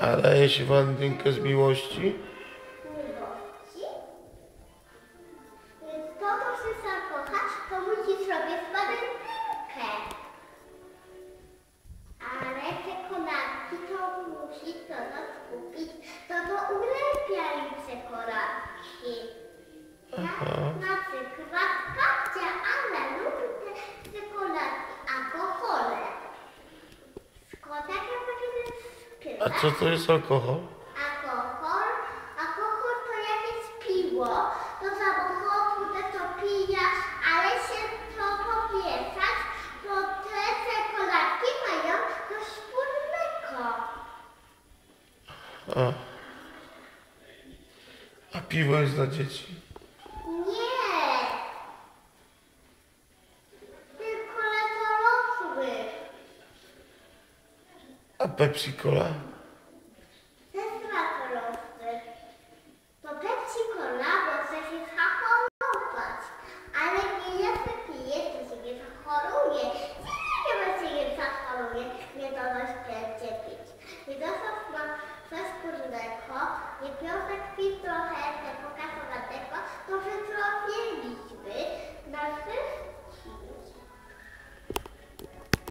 A daje się walentynkę z miłości? Więc to, to się zakochać, to musi sobie walentynkę. Ale czekoladki to musi to kupić, to to ulepia im czekoladki. Ja A co to jest alkohol? Alkohol? Alkohol to jakieś piwo. Do samochodu to pija, ale się to powieszać, to te czekoladki mają coś wspólnego. A. A piwo jest dla dzieci. Nie. Tylko dla dorosłych. A Pepsi Cola? Josek Pito Herce, pokasowa tego, to wszystko